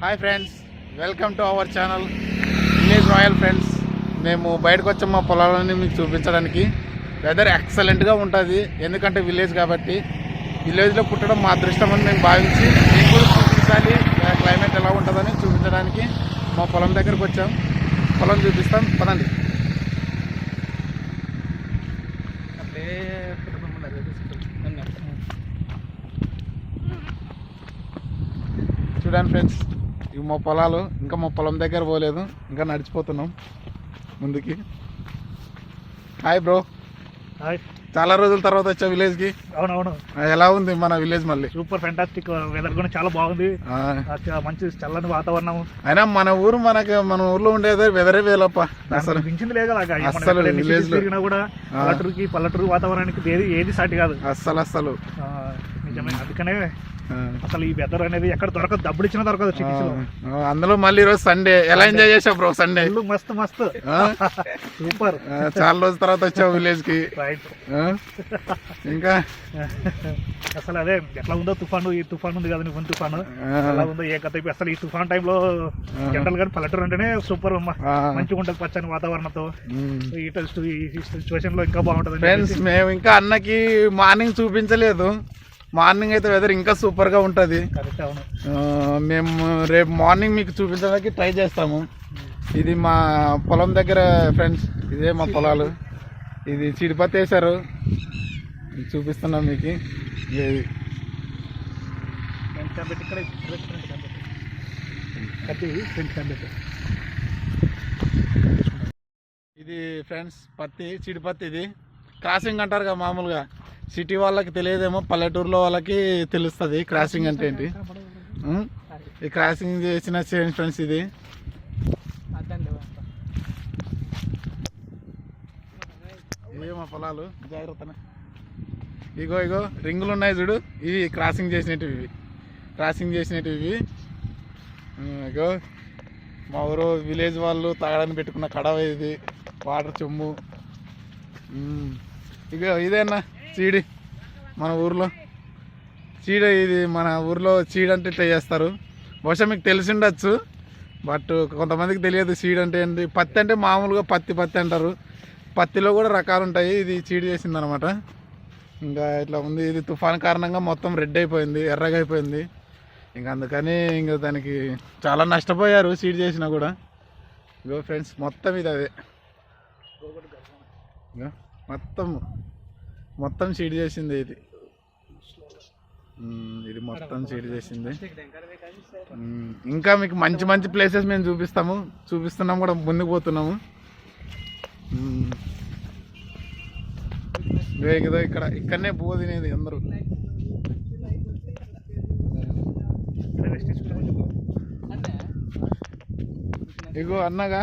Hi friends welcome to our channel village royal friends మేము బయటకు వచ్చాం మా పొలాలని మీకు చూపించడానికి. వెదర్ ఎక్సలెంట్గా ఉంటుంది ఎందుకంటే విలేజ్ కాబట్టి. విలేజ్లో పుట్టడం మా అదృష్టం అని మేము భావించి మీకు కూడా చూపించాలి క్లైమేట్ ఎలా ఉంటుందని చూపించడానికి మా పొలం దగ్గరకు వచ్చాం. పొలం చూపిస్తాం పదండి. చూడండి ఫ్రెండ్స్ ఇవి మా పొలాలు ఇంకా మా పొలం దగ్గర పోలేదు ఇంకా నడిచిపోతున్నాం ముందుకి. హాయ్ బ్రో హాయ్ చాలా రోజుల తర్వాత వచ్చా విలేజ్కి అవునవును. ఎలా ఉంది మన విలేజ్ మళ్ళీ? సూపర్ ఫ్యాంటాస్టిక్ వెదర్ కూడా చాలా బాగుంది. మంచి చల్లని వాతావరణం. అయినా మన ఊరు మనకి మన ఊర్లో ఉండేది వెదరే వేలప్ప. అసలు అసలు మించింది లేదు అలాగా. మనం అస్సలు ఎక్కడ ఎన్ని village cities లో- తిరిగినా కూడా. పల్లెటూరుకి పల్లెటూరు వాతావరణానికి ఏది ఏది సాటి కాదు. అస్సలు అస్సలు. నిజమే. అందుకనే అసలు ఈ వెదర్ అనేది ఎక్కడ దొరకదు. డబ్బులు ఇచ్చినా దొరకదు అందులో మళ్ళీ ఈరోజు సండే ఎలా ఎంజాయ్ చేసావు బ్రో సండే మస్తు మస్తు? సూపర్ చాలా రోజుల తర్వాత వచ్చావు విలేజ్కి రైట్ ఆ? ఇంకా? అసలు అదే ఎట్లా ఉందో తుఫాను ఈ తుఫాన్ ఉంది కదా తుఫాను. ఎలా ఉందో ఏ కథ అసలు ఈ తుఫాన్ టైంలో జనరల్గా పల్లెటూరు అంటేనే సూపర్ అమ్మా. మంచిగా ఉంటుంది పచ్చని వాతావరణంతో. ఈ టెస్ట్ ఈ సిచ్యువేషన్లో ఇంకా బాగుంటుంది ఫ్రెండ్స్ మేము ఇంకా అన్నకి మార్నింగ్ చూపించలేదు. మార్నింగ్ అయితే వెదర్ ఇంకా సూపర్గా ఉంటుంది. మేము రేపు మార్నింగ్ మీకు చూపించడానికి ట్రై చేస్తాము. ఇది మా పొలం దగ్గర ఫ్రెండ్స్ ఇదే మా పొలాలు. ఇది చిడిపత్తి వేశారు. చూపిస్తున్నాం మీకు. ఇది. ఇది ఫ్రెండ్స్ పత్తి చిడిపత్తి ఇది. క్రాసింగ్ అంటారు కదా మామూలుగా. సిటీ వాళ్ళకి తెలియదేమో పల్లెటూరులో వాళ్ళకి తెలుస్తుంది క్రాసింగ్ అంటే ఏంటి? ఈ క్రాసింగ్ చేసిన చేయండి ఫ్రెండ్స్ ఇది. ఇవే మా పొలాలు జాగ్రత్తనే. ఇగో ఇగో రింగులు ఉన్నాయి చూడు. ఇవి క్రాసింగ్ చేసినట్టు ఇవి. క్రాసింగ్ చేసినట్టు ఇవి. ఇగో మా ఊరు విలేజ్ వాళ్ళు తాగడానికి పెట్టుకున్న కడవ ఇది వాటర్ చెమ్ము ఇగో ఇదేనా చీడి మన ఊర్లో. చీడ ఇది మన ఊర్లో చీడ అంటే ఇట్లా చేస్తారు. బహుశా మీకు తెలిసి ఉండొచ్చు. బట్ కొంతమందికి తెలియదు చీడ అంటే ఏంటి పత్తి అంటే మామూలుగా పత్తి పత్తి అంటారు. పత్తిలో కూడా రకాలు ఉంటాయి. ఇది చీడి చేసింది అనమాట ఇంకా ఇట్లా ఉంది. ఇది తుఫాన్ కారణంగా మొత్తం రెడ్ అయిపోయింది. ఎర్రగా అయిపోయింది. ఇంకా అందుకని ఇంకా దానికి చాలా నష్టపోయారు సీడ్ చేసినా కూడా. ఇగో ఫ్రెండ్స్ మొత్తం ఇది అదే. మొత్తం మొత్తం సీడ్ చేసింది ఇది. ఇది మొత్తం సీడ్ చేసింది. ఇంకా మీకు మంచి మంచి ప్లేసెస్ మేము చూపిస్తాము. చూపిస్తున్నాము కూడా ముందుకు పోతున్నాము. కదా ఇక్కడ ఇక్కడనే పువ్వు తినేది అందరూ. ఇగో అన్నగా